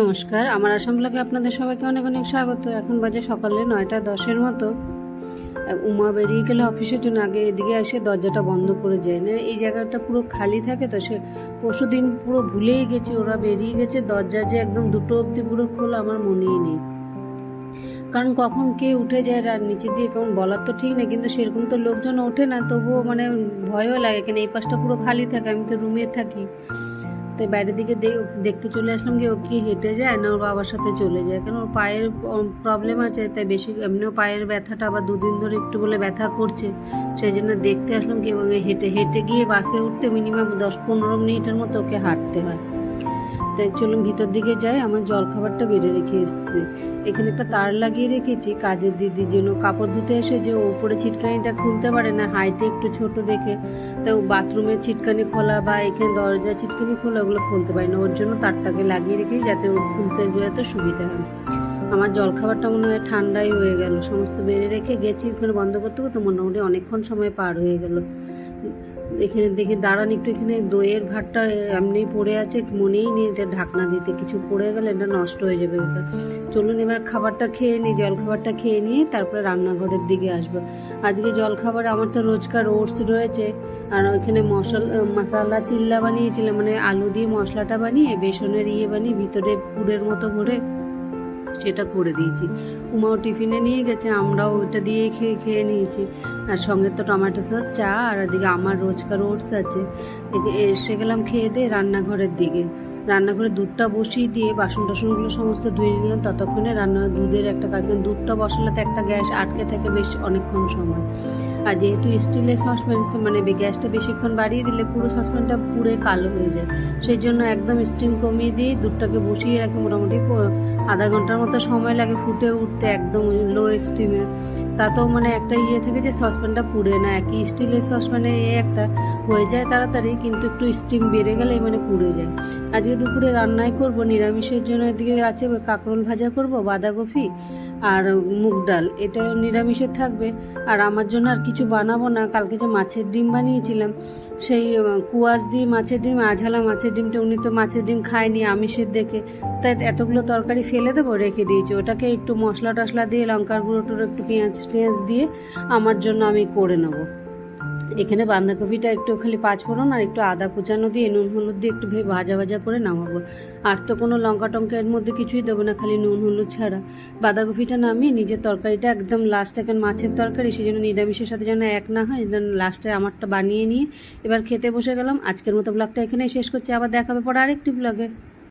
নমস্কার। আমার আসাম ব্লগে আপনাদের সবাইকে অনেক অনেক স্বাগত। এখন বাজে সকালে নয়টা দশের মতো। উমা বেরিয়ে গেলে অফিসের জন্য আগে এদিকে এসে দরজাটা বন্ধ করে যায় না এই জায়গাটা পুরো খালি থাকে তো, সে পরশু দিন পুরো ভুলেই গেছে, ওরা বেরিয়ে গেছে। দরজা যে একদম দুটো অবধি পুরো খোলা আমার মনেই নেই। কারণ কখন কে উঠে যায় আর নিচে দিয়ে কেমন বলার তো ঠিক না কিন্তু সেরকম তো লোকজন ওঠে না, তবুও মানে ভয়ও লাগে। কেন এই পাশটা পুরো খালি থাকে, আমি তো রুমে থাকি। তো বাইরের দিকে দেখতে চলে আসলাম যে ও কি হেঁটে যায় না ওর বাবার সাথে চলে যায়। কেন ওর পায়ের প্রবলেম আছে, তাই বেশি এমনিও পায়ের ব্যথাটা আবার দুদিন ধরে একটু বলে ব্যথা করছে। সেই জন্য দেখতে আসলাম কি হেঁটে হেঁটে গিয়ে বাসে উঠতে মিনিমাম দশ পনেরো মিনিটের মতো ওকে হাঁটতে হয়। তাই চলুন ভিতর দিকে যাই, আমার জল খাবারটা বেড়ে রেখে এসেছি। এখানে একটা তার লাগিয়ে রেখেছি, কাজের দিদির জন্য কাপড় ধুতে এসে যে ও উপরে ছিটকানিটা খুলতে পারে না হাইটে একটু ছোট দেখে। তাই ও বাথরুমের ছিটকানি খোলা বা এখানে দরজা ছিটকানি খোলা ওগুলো খুলতে পারে না, ওর জন্য তারটাকে লাগিয়ে রেখেছি যাতে ও খুলতে যাতে সুবিধা হয়। আমার জলখাবারটা মনে হয় ঠান্ডাই হয়ে গেল, সমস্ত বেড়ে রেখে গেছি, ওখানে বন্ধ করতে করতে মোটামুটি অনেকক্ষণ সময় পার হয়ে গেল। এখানে দেখে দাঁড়ান একটু, এখানে দইয়ের ভাতটা এমনি পড়ে আছে, মনেই নেই এটা ঢাকনা দিতে, কিছু পড়ে গেলে এটা নষ্ট হয়ে যাবে এবার চলুন এবার খাবারটা খেয়ে নিই, জলখাবারটা খেয়ে নিয়ে তারপরে রান্নাঘরের দিকে আসব। আজকে জলখাবার, আমার তো রোজকার ওটস রয়েছে, আর ওইখানে মশলা মশলা চিল্লা বানিয়েছিলাম মানে আলু দিয়ে মশলাটা বানিয়ে, বেসনের ইয়ে বানিয়ে, ভিতরে পুরের মতো ভরে সেটা করে দিয়েছি। উমাও টিফিনে নিয়ে গেছে, আমরাও ওইটা দিয়ে খেয়ে খেয়ে নিয়েছি। আর সঙ্গে তো টমেটো সস, চা, আর এদিকে আমার রোজকার ওটস আছে। এসে গেলাম খেয়ে দিয়ে রান্নাঘরের দিকে। রান্নাঘরে দুধটা বসিয়ে দিয়ে বাসন টাসনগুলো সমস্ত ধুয়ে নিলাম। ততক্ষণে রান্না দুধের একটা কাজ, দুধটা বসালে তো একটা গ্যাস আটকে থাকে বেশ অনেকক্ষণ সময়। আর যেহেতু স্টিলের সসপ্যান মানে গ্যাসটা বেশিক্ষণ বাড়িয়ে দিলে পুরো সসপ্যানটা পুরে কালো হয়ে যায়। সেই জন্য একদম স্টিম কমিয়ে দিয়ে দুধটাকে বসিয়ে রাখি মোটামুটি আধা ঘণ্টার মতো সময় লাগে ফুটে উঠতে একদম লো স্টিমে তাতেও মানে একটা ইয়ে থেকে যে সসপ্যানটা পুড়ে না, একই স্টিলের সসপ্যানে এ একটা হয়ে যায় তাড়াতাড়ি, কিন্তু একটু স্টিম বেড়ে গেলেই মানে পুড়ে যায়। আজকে দুপুরে রান্নাই করব, নিরামিষের জন্য এদিকে আছে কাঁকরোল ভাজা করব, বাঁধাকপি আর মুগ ডাল, এটাও নিরামিষের থাকবে। আর আমার জন্য আর কিছু বানাবো না, কালকে যে মাছের ডিম বানিয়েছিলাম, সেই কুয়াশ দিয়ে মাছের ডিম, আঝালা মাছের ডিমটা, উনি তো মাছের ডিম খায়নি আমিষের দেখে। তাই এতগুলো তরকারি ফেলে দেবো, রেখে দিয়েছি। ওটাকে একটু মশলা টশলা দিয়ে, লঙ্কার গুঁড়ো টুড়ো একটু পেঁয়াজ টেঁয়াজ দিয়ে আমার জন্য আমি করে নেব। এখানে বাঁধাকপিটা একটু খালি পাঁচ ফোড়ন আর একটু আদা কুচানো দিয়ে নুন হলুদ দিয়ে একটু ভেবে ভাজা ভাজা করে নামাবো। আর তো কোনো লঙ্কা টঙ্কা এর মধ্যে কিছুই দেবো না, খালি নুন হলুদ ছাড়া। বাঁধাকপিটা নামিয়ে নিজের তরকারিটা একদম লাস্ট এখন মাছের তরকারি সেই জন্য নিরামিষের সাথে যেন এক না হয়, যেন লাস্টে আমারটা বানিয়ে নিয়ে এবার খেতে বসে গেলাম। আজকের মতো ব্লগটা এখানেই শেষ করছি। আবার দেখাবে পরে আরেকটি ব্লগে